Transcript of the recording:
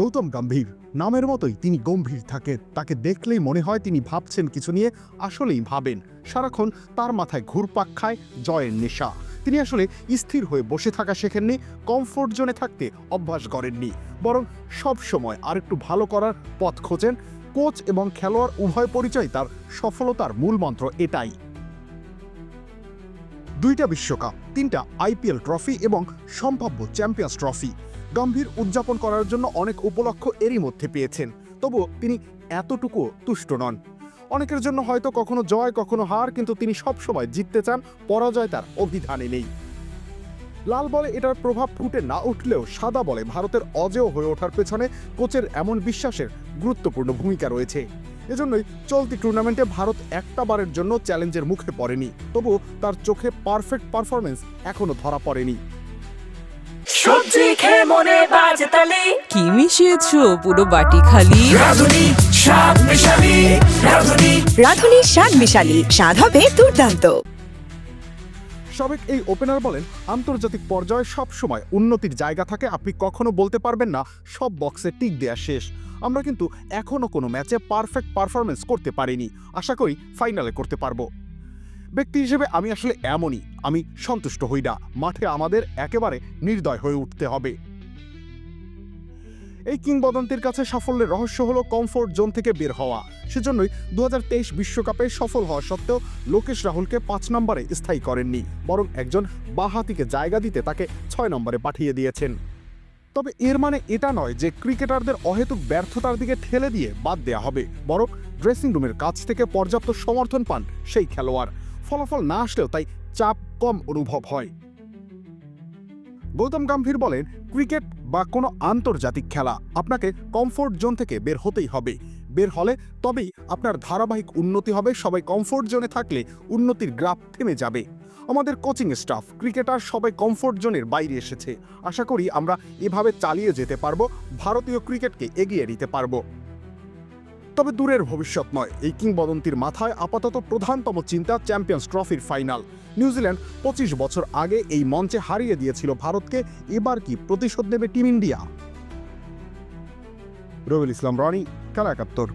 গৌতম গম্ভীর। নামের মতোই তিনি গম্ভীর থাকেন। তাকে দেখলেই মনে হয় তিনি ভাবছেন কিছু নিয়ে, আসলেই ভাবেন। সারাক্ষণ তার মাথায় ঘুরপাক খায়, জয়ের নেশা। তিনি আসলে স্থির হয়ে বসে থাকা শেখেননি কমফোর্ট জোনে থাকতে অভ্যাস করেননি। বরং সব সময় আরেকটু ভালো করার পথ খোঁজেন। কোচ এবং খেলোয়াড় উভয় পরিচয় তার সফলতার মূল মন্ত্র এটাই। দুইটা বিশ্বকাপ, তিনটা আইপিএল ট্রফি এবং সম্ভাব্য চ্যাম্পিয়ন্স ট্রফি। গম্ভীর উদযাপন করার জন্য অনেক উপলক্ষ এরই মধ্যে পেয়েছেন। তবুও তিনি এতটুকু তুষ্ট নন। অনেকের জন্য হয়তো কখনো জয়, কখনো হার, কিন্তু তিনি সবসময় জিততে চান, পরাজয় তার অভিধানে নেই। লাল বলে এটার প্রভাব ফুটে না উঠলেও সাদা বলে ভারতের অজেয় হয়ে ওঠার পেছনে কোচের এমন বিশ্বাসের গুরুত্বপূর্ণ ভূমিকা রয়েছে। এজন্যই চলতি টুর্নামেন্টে ভারত একটা বারের জন্য চ্যালেঞ্জের মুখে পড়েনি। তবু তার চোখে পারফেক্ট পারফরমেন্স এখনও ধরা পড়েনি। সবজি খেয়ে মনে বাজে তালে। কি মিশিয়েছো? পুরো বাটি খালি? রাধুনি শাক মিশালি রাধুনি। রাঁধুনি স্বাদ মিশালি। স্বাদ হবে দুর্দান্ত। সাবেক এই ওপেনার বলেন, আন্তর্জাতিক পর্যায়ে সবসময় উন্নতির জায়গা থাকে। আপনি কখনো বলতে পারবেন না, সব বক্সে টিক দেয়া শেষ। আমরা কিন্তু এখনও কোনো ম্যাচে পারফেক্ট পারফরমেন্স করতে পারিনি। আশা করি ফাইনালে করতে পারব। ব্যক্তি হিসেবে আমি আসলে এমনই। আমি সন্তুষ্ট হই না। মাঠে আমাদের একেবারে নির্দয় হয়ে উঠতে হবে। এই কিংবদন্তির কাছে সাফল্যের রহস্য হলো কমফোর্ট জোন থেকে বের হওয়া। সেজন্যই দু বিশ্বকাপে সফল হওয়া সত্ত্বেও লোকেশ রাহুলকে পাঁচ নম্বরে স্থায়ী করেননি, বরং একজন বাহাতিকে জায়গা দিতে তাকে ছয় নম্বরে পাঠিয়ে দিয়েছেন। তবে এর মানে এটা নয় যে ক্রিকেটারদের অহেতুক ব্যর্থতার দিকে ঠেলে দিয়ে বাদ দেয়া হবে, বরং ড্রেসিং রুমের কাছ থেকে পর্যাপ্ত সমর্থন পান সেই খেলোয়াড়। ফলাফল না আসলেও তাই চাপ কম অনুভব হয়। গৌতম গাম্ভীর বলেন, ক্রিকেট বা কোনো আন্তর্জাতিক খেলা, আপনাকে কমফোর্ট জোন থেকে বের হতেই হবে। বের হলে তবেই আপনার ধারাবাহিক উন্নতি হবে, সবাই কমফোর্ট জোনে থাকলে উন্নতির গ্রাফ থেমে যাবে। আমাদের কোচিং স্টাফ ক্রিকেটার সবাই কমফোর্ট জোনের বাইরে এসেছে। আশা করি আমরা এভাবে চালিয়ে যেতে পারব, ভারতীয় ক্রিকেটকে এগিয়ে নিতে পারব। তবে দূরের ভবিষ্যৎ নয় এই কিংবদন্তির মাথায় আপাতত প্রধানতম চিন্তা চ্যাম্পিয়ন্স ট্রফির ফাইনাল। নিউজিল্যান্ড পঁচিশ বছর আগে এই মঞ্চে হারিয়ে দিয়েছিল ভারতকে, এবার কি প্রতিশোধ নেবে টিম ইন্ডিয়া? রবিল ইসলাম, রনি খেলা একাত্তর।